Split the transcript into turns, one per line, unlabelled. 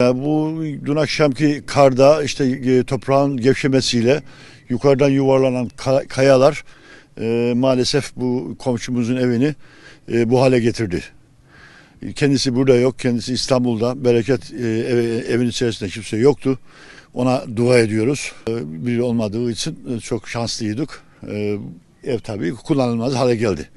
E, bu dün akşamki karda işte e, toprağın gevşemesiyle yukarıdan yuvarlanan kayalar e, maalesef bu komşumuzun evini e, bu hale getirdi. Kendisi burada yok, kendisi İstanbul'da. Bereket e, ev- evin içerisinde kimse yoktu. Ona dua ediyoruz. E, biri olmadığı için e, çok şanslıydık. E, ev tabii kullanılmaz hale geldi.